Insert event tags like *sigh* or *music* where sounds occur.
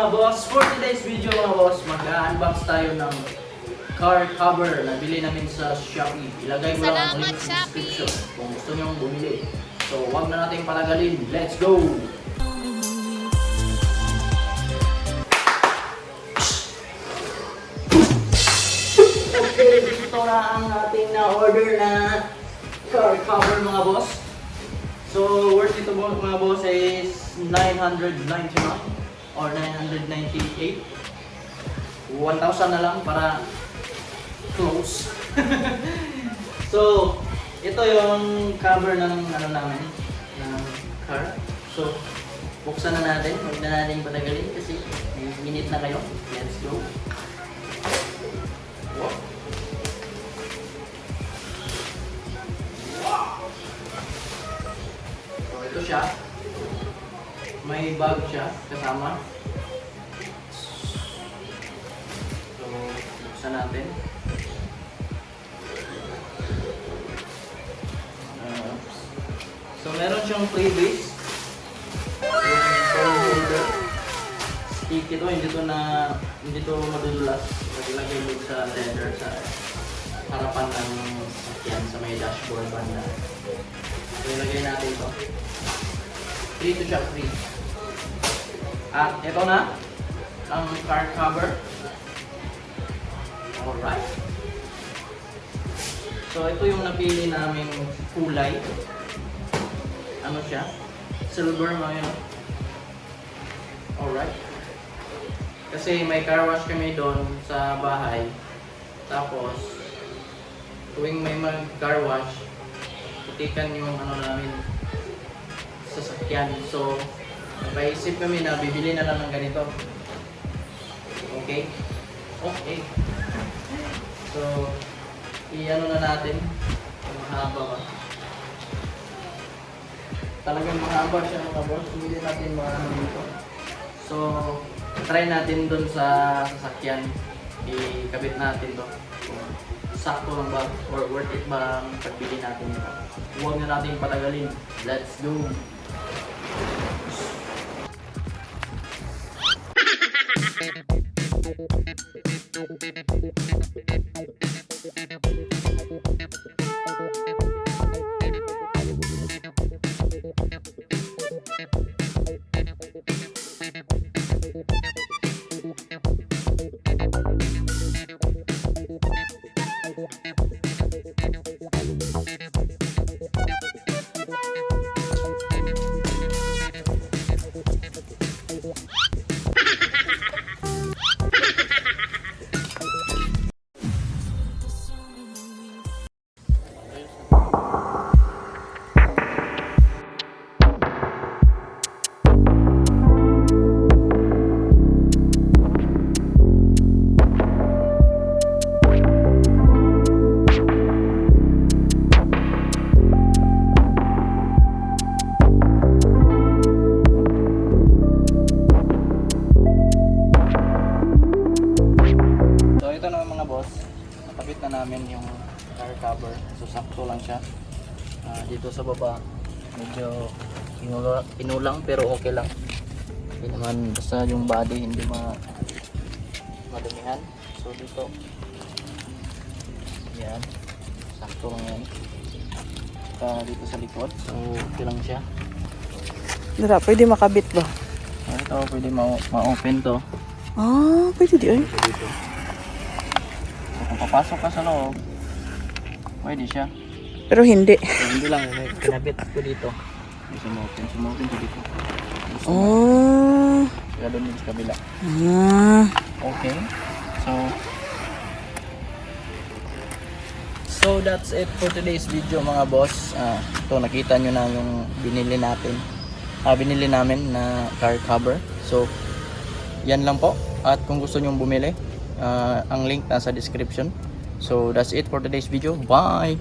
mga boss. For today's video mga boss, mag-unbox tayo ng car cover na bili namin sa Shopee. Ilagay mo lang ang link sa Shopee! description kung gusto nyo bumili. So, wag na natin patagalin. Let's go! Okay, ito na ang ating na-order na car cover mga boss. So, worth ito mga boss is 999 or 998. 1,000 na lang para close. *laughs* so, ito yung cover ng ano namin, ng car. So, buksan na natin. Huwag na natin patagalin kasi minute na kayo. Let's go. May bag siya kasama. So, buksan natin. So, meron siyang freebies. Stick ito, hindi to na, hindi to madudulas. Naglagay mo sa leather sa harapan ng sakyan sa may dashboard banda. So, ilagay natin to. Free to siya, free. At ito na, ang car cover. Alright. So, ito yung napili naming kulay. Ano siya? Silver mo yun. Alright. Kasi may car wash kami doon sa bahay. Tapos, tuwing may mag car wash, putikan yung ano namin sasakyan. So, napaisip kami na bibili na lang ng ganito. Okay? Okay. So, i-ano na natin. Mahaba ba? Talagang mahaba siya mga boss. Hindi natin mga ano dito. So, try natin dun sa sasakyan. Ikabit natin to. Sakto lang ba or worth it ba ang pagbili natin ito. Huwag na natin patagalin. Let's go! So *laughs* car cover. So sakto lang siya. Ah, dito sa baba, medyo inula, inulang pero okay lang. Hindi naman basta yung body hindi ma madumihan. So dito, yan, sakto lang yan. Saka dito sa likod, so okay lang siya. Dara, pwede makabit ba? So, ito, pwede ma- ma-open to. Ah, pwede di ay. dito. So kung papasok ka sa loob, pwede siya. Pero hindi. So, hindi lang, may kinabit ko dito. Sumopen, sumopen ko dito. Oh. Kaya doon din sa kabila. Ah. Okay. So, so that's it for today's video mga boss. Ah, ito nakita nyo na yung binili natin. Ah, binili namin na car cover. So, yan lang po. At kung gusto nyo bumili, ah, ang link nasa description. So, that's it for today's video. Bye!